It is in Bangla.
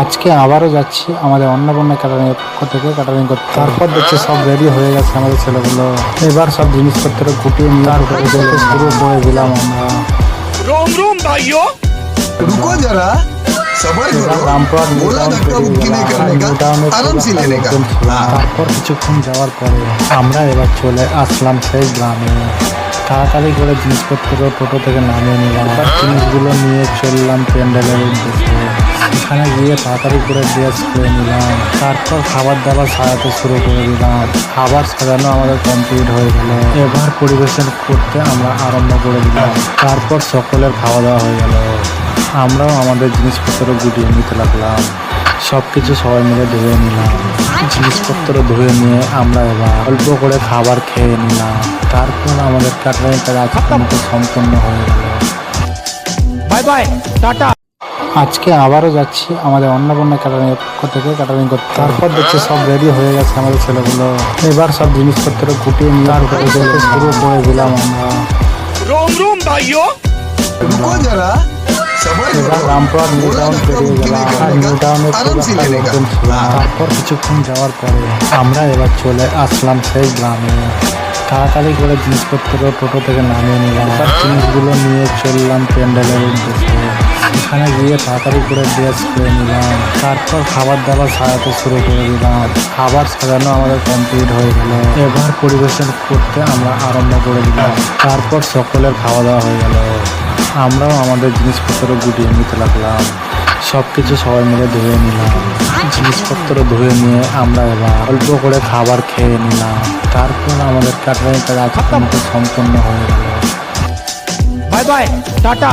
আজকে আবারও যাচ্ছি আমাদের অন্নপূর্ণা ক্যাটারিং পক্ষ থেকে ক্যাটারিং করতে। তারপর দেখছি সব রেডি হয়ে গেছে আমাদের ছেলেগুলো। এবার সব জিনিসপত্র গুটিয়ে নিয়ে শুরু করে দিলাম আমরা। তারপর কিছুক্ষণ যাওয়ার পরে আমরা এবার চলে আসলাম সেই গ্রামে। তাড়াতাড়ি করে জিনিসপত্র টোটো থেকে নামিয়ে নিলাম। এবার জিনিসগুলো নিয়ে চললাম প্যান্ডেলের উদ্দেশ্যে। সেখানে গিয়ে তাড়াতাড়ি করে ড্রেস করে নিলাম। তারপর খাবার দাবার সাজাতে শুরু করে দিলাম। খাবার সাজানো আমাদের কমপ্লিট হয়ে গেল। এবার পরিবেশন করতে আমরা আরম্ভ করে দিলাম। তারপর সকলের খাওয়া দাওয়া হয়ে গেল। আমরাও আমাদের জিনিসপত্র গুটিয়ে নিতে লাগলাম। সব কিছু সবাই মিলে ধুয়ে নিলাম। জিনিসপত্র ধুয়ে নিয়ে আমরা এবার অল্প করে খাবার খেয়ে নিলাম। তারপর আমাদের কাটরাইটা আজকে সম্পন্ন হয়ে গেল। বাই বাই টাটা আজকে আবারও যাচ্ছি আমাদের অন্নপূর্ণা ক্যাটারিং পক্ষ থেকে ক্যাটারিং করতে। তারপর দেখছি সব রেডি হয়ে গেছে আমাদের ছেলেগুলো। এবার সব জিনিসপত্র গুটিয়ে নিয়ে শুরু করে দিলাম আমরা। ভাইও এবার রামপুরা নিউ টাউন পেরিয়ে গেলাম। আর নিউ টাউনের পুরোটা লোকজন ছিল তারপর কিছুক্ষণ যাওয়ার পরে আমরা এবার চলে আসলাম সেই গ্রামে। তাড়াতাড়ি করে জিনিসপত্র টোটো থেকে নামিয়ে নিলাম। জিনিসগুলো নিয়ে চললাম প্যান্ডেলের উদ্দেশ্যে। ওখানে গিয়ে তাড়াতাড়ি করে ড্রেস করে নিলাম। তারপর খাবার দাবার সাজাতে শুরু করে দিলাম। খাবার সাজানো আমাদের কমপ্লিট হয়ে গেল। এবার পরিবেশন করতে আমরা আরম্ভ করে দিলাম। তারপর সকলের খাওয়া দাওয়া হয়ে গেল। আমরাও আমাদের জিনিসপত্র গুটিয়ে নিতে লাগলাম। সব কিছু সবাই মিলে ধুয়ে নিলাম। জিনিসপত্র ধুয়ে নিয়ে আমরা এবার অল্প করে খাবার খেয়ে নিলাম। তারপর আমাদের কাটাকাটি কাজ সম্পূর্ণ হয়ে গেল। Bye bye tata